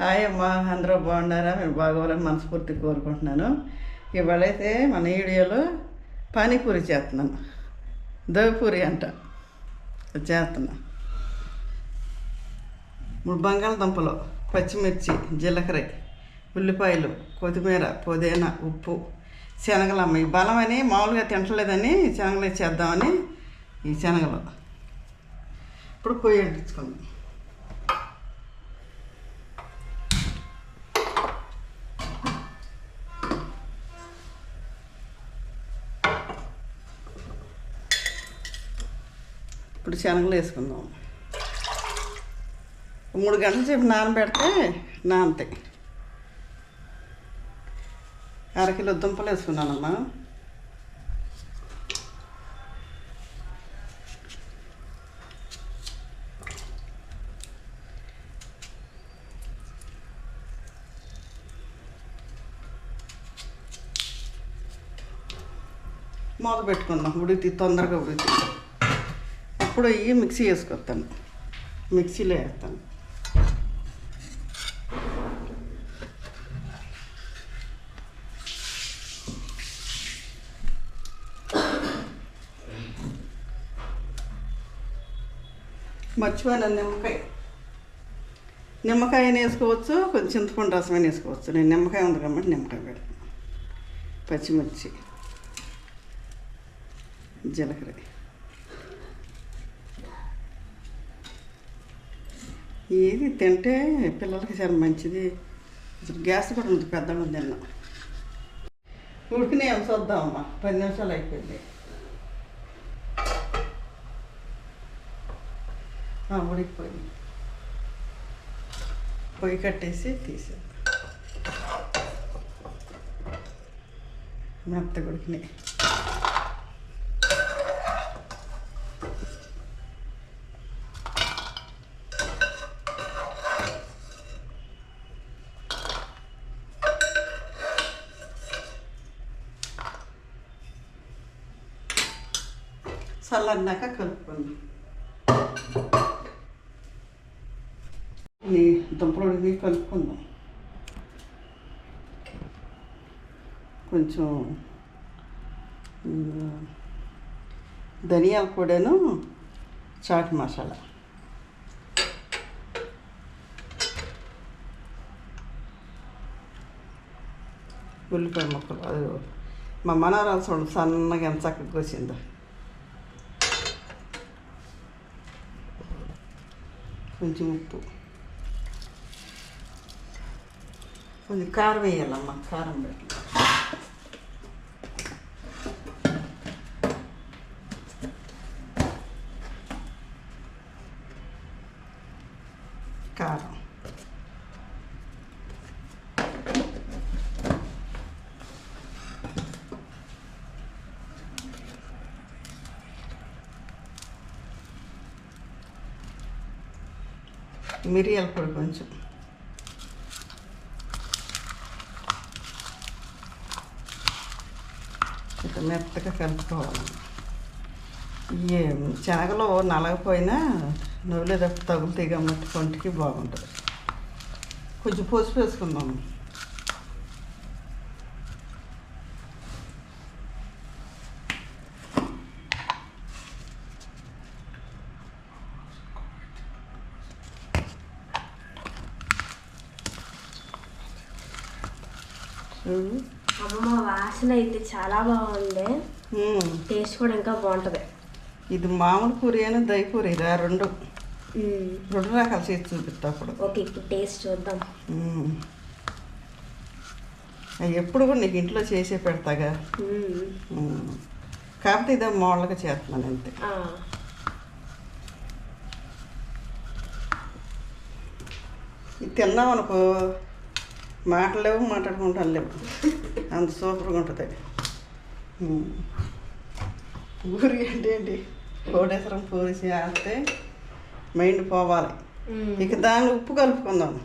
Hi అమ్మా అందరూ బాగున్నారా? మేము బాగోవాలని మనస్ఫూర్తిగా కోరుకుంటున్నాను. ఇవాళైతే మన వీడియోలో పానీపూరి చేస్తున్నాను దోపూరి అంట. చేస్తున్నా. ఇప్పుడు బంగాళదుంపలు పచ్చిమిర్చి జీలకర్ర ఉల్లిపాయలు కొత్తిమీర పుదీనా ఉప్పు శనగలు ఈ బలమని మామూలుగా తింటలేదని శనగలు చేద్దామని ఈ శనగలు. ఇప్పుడు పొయ్యి ఇప్పుడు శనగలు వేసుకుందాం. మూడు గంటల సేపు నానబెడితే నానతాయి. అరకిలో దుంపలు వేసుకున్నానమ్మా. మూత పెట్టుకుందాం. ఉడికి తొందరగా ఉడికి ఇప్పుడు ఇవి మిక్సీ వేసుకొస్తాను మిక్సీలో వేస్తాను. మర్చిపోయాను నిమ్మకాయ. నిమ్మకాయ వేసుకోవచ్చు కొంచెం చింతపండు రసమైన వేసుకోవచ్చు. నేను నిమ్మకాయ ఉంది కాబట్టి నిమ్మకాయ పెడతాను. పచ్చిమిర్చి జీలకర్ర. ఏది తింటే పిల్లలకి చాలా మంచిది. అసలు గ్యాస్ కూడా ఉంది పెద్దగా తిన్నా. ఉడికినాయి ఏం చూద్దామమ్మా. పది నిమిషాలు అయిపోయింది. ఉడికిపోయింది. పొయ్యి కట్టేసి తీసేద్దాం. మెత్త ఉడికినాయి. చల్లన్నాక కలుపుకుందాం. ఈ కలుపుకుందాం. కొంచెం ధనియాల పొడిను చాట్ మసాలా. ఉల్లిపాయ ముక్కలు అది మా మనవరాలు చూడండి సన్నగా ఎంత చక్కగా కోసిందో. కొంచెం ఉప్పు. కొంచెం కారం వేయాలమ్మా కారం పెట్టి కారం మిరియాల పొడి కొంచెం. ఇక మెత్తగా కలుపుకోవాలి. ఈ శనగలో నలగపోయినా నవ్వులేదా తగులుతాయి కాబట్టి కొంటికి బాగుంటుంది. కొంచెం పసుపు వేసుకుందాం. అమ్మమ్మ వాసన అయితే చాలా బాగుంది. టేస్ట్ కూడా ఇంకా బాగుంటుంది. ఇది మామూలు పూరి అని దయ పూరి రా రెండు. రెండు రకాలు చేసి చూపిస్తా అప్పుడు. ఓకే ఇప్పుడు టేస్ట్ చూద్దాం. ఎప్పుడు కూడా నీకు ఇంట్లో చేసే పెడతాగా. కాకపోతే ఇదే మోళ్ళగా చేస్తున్నాను అంతే. ఇది తిన్నాం అనుకో మాటలు లేవు మాట్లాడుకుంటాను లేవు అంత సూపర్గా ఉంటుంది. ఊరి అంటే ఏంటి? కోడేశ్వరం పూరి చేస్తే మైండ్ పోవాలి. ఇక దానిలో ఉప్పు కలుపుకుందాం.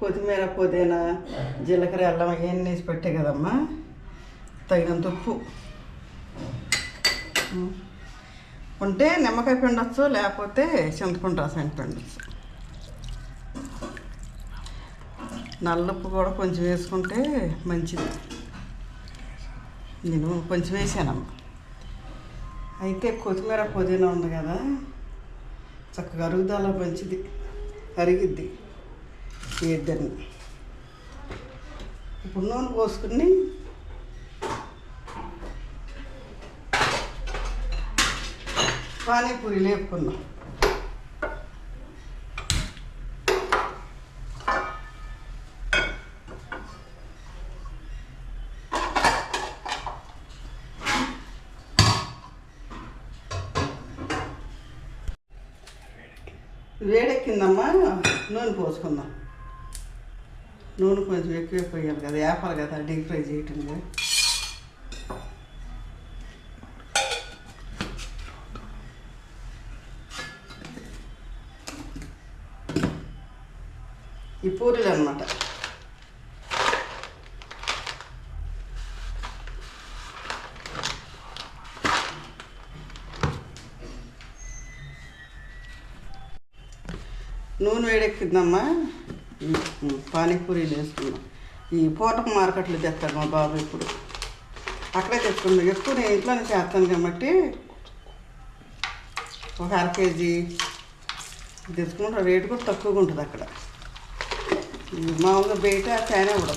కొత్తిమీర పుదీనా జీలకర్ర అల్లం అవన్నీ వేసి పెట్టే కదమ్మా. తగినంత ఉప్పు. ఉంటే నిమ్మకాయ పిండొచ్చు లేకపోతే చింతపండు రసాయన పిండొచ్చు. నల్లుప్పు కూడా కొంచెం వేసుకుంటే మంచిది. నేను కొంచెం వేసానమ్మ. అయితే కొత్తిమీర పుదీనా ఉంది కదా చక్కగా అరుగుదల మంచిది అరిగిద్ది ఇద్దరిని. ఇప్పుడు నూనె పోసుకుని పానీపూరి లేపుకున్నాం వేడెక్కిందమ్మా నూనె పోసుకుందాం. నూనె కొంచెం ఎక్కువ పోయాలి కదా వేపాలి కదా డీప్ ఫ్రై చేయటం ఈ పూరీలు అనమాట నూనె వేడెక్కిందమ్మా. ఈ పానీపూరీలు వేసుకున్నాం. ఈ పూటకు మార్కెట్లు తెస్తాడు మా బాబు ఇప్పుడు. అక్కడే తెచ్చుకున్నాం. ఎక్కువ నేను ఇంట్లోనే చేస్తాను కాబట్టి ఒక అర కేజీ తెచ్చుకుంటే. రేటు కూడా తక్కువగా ఉంటుంది అక్కడ. మామూలుగా బయట తేనే కూడా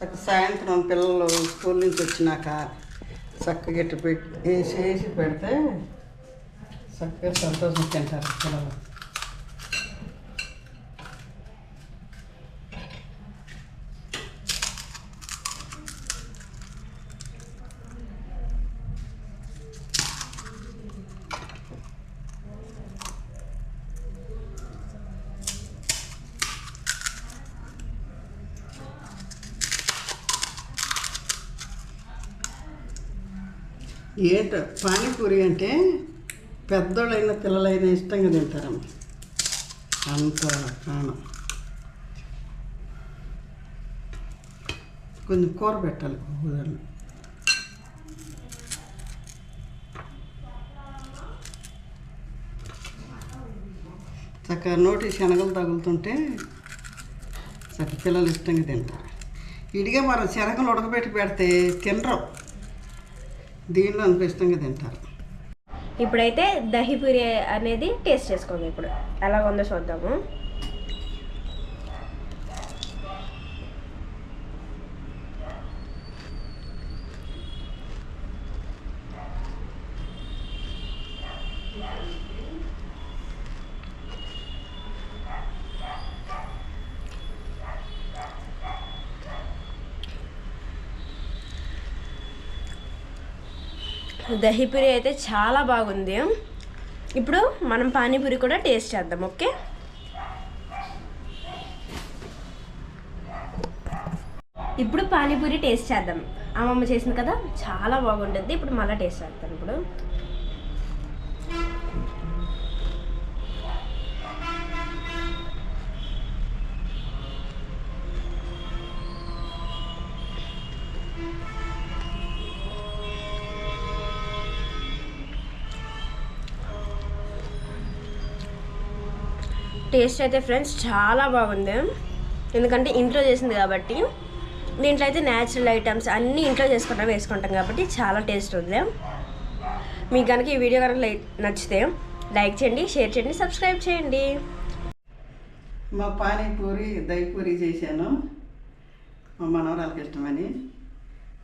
సాయంత్రం పిల్లలు స్కూల్ నుంచి వచ్చినాక చక్కగా ఇట్టు పెట్టి వేసి వేసి పెడితే చక్కగా సంతోషం తింటారు పిల్లలు. ఏంటో? పానీపూరి అంటే పెద్దోళ్ళైన పిల్లలైనా ఇష్టంగా తింటారమ్మ. అంత ప్రాణం. కొంచెం కూర పెట్టాలి కూరలు. చక్కగా నోటి శనగలు తగులుతుంటే చక్క పిల్లలు ఇష్టంగా తింటారు. ఇడిగే మనం శనగలు ఉడకబెట్టి పెడితే తినరు. దీనిలో అంత ఇష్టంగా తింటారు. ఇప్పుడైతే దహీపూరి అనేది టేస్ట్ చేసుకోండి ఇప్పుడు. ఎలా ఉందో చూద్దాము. దహీపూరి అయితే చాలా బాగుంది. ఇప్పుడు మనం పానీపూరి కూడా టేస్ట్ చేద్దాం ఓకే? ఇప్పుడు పానీపూరి టేస్ట్ చేద్దాం. అమ్మమ్మ చేసింది కదా చాలా బాగుంటుంది. ఇప్పుడు మళ్ళీ టేస్ట్ చేస్తాను ఇప్పుడు. టేస్ట్ అయితే ఫ్రెండ్స్ చాలా బాగుంది. ఎందుకంటే ఇంట్లో చేసింది కాబట్టి. దీంట్లో అయితే న్యాచురల్ ఐటమ్స్ అన్నీ ఇంట్లో చేసుకుంటాం వేసుకుంటాం కాబట్టి చాలా టేస్ట్ ఉంది. మీకు కనుక ఈ వీడియో కనుక నచ్చితే లైక్ చేయండి షేర్ చేయండి సబ్స్క్రైబ్ చేయండి. మా పానీపూరి దయపూరి చేశాను. మా మనవరాలకి ఇష్టమని.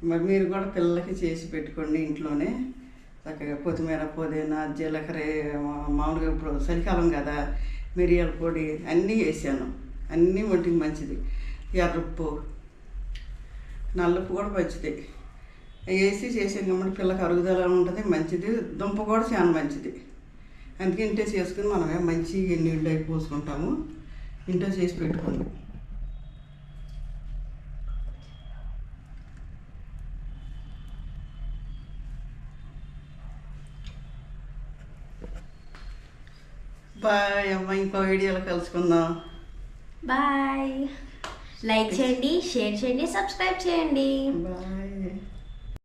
మరి మీరు కూడా పిల్లలకి చేసి పెట్టుకోండి ఇంట్లోనే. చక్కగా కొత్తిమీర పుదీనా జీలకర్ర మా- మామూలుగా ఇప్పుడు చలికాలం కదా. మిరియాల పొడి అన్నీ వేసాను. అన్నీ ఒంటికి మంచిది. ఎర్రప్పు నల్లప్పు కూడా మంచిది. వేసి చేసాం కాబట్టి పిల్లకి అరుగుదల ఉంటుంది మంచిది. దుంప కూడా చాలా మంచిది. అందుకే ఇంట్లో చేసుకుని మనమే మంచి నీళ్ళు అవి పోసుకుంటాము. ఇంట్లో చేసి పెట్టుకుందాం బాయ్ అమ్మ. ఇంకో వీడియోలో కలుసుకుందాం. బాయ్ లైక్ చేయండి షేర్ చేయండి సబ్స్క్రైబ్ చేయండి. బాయ్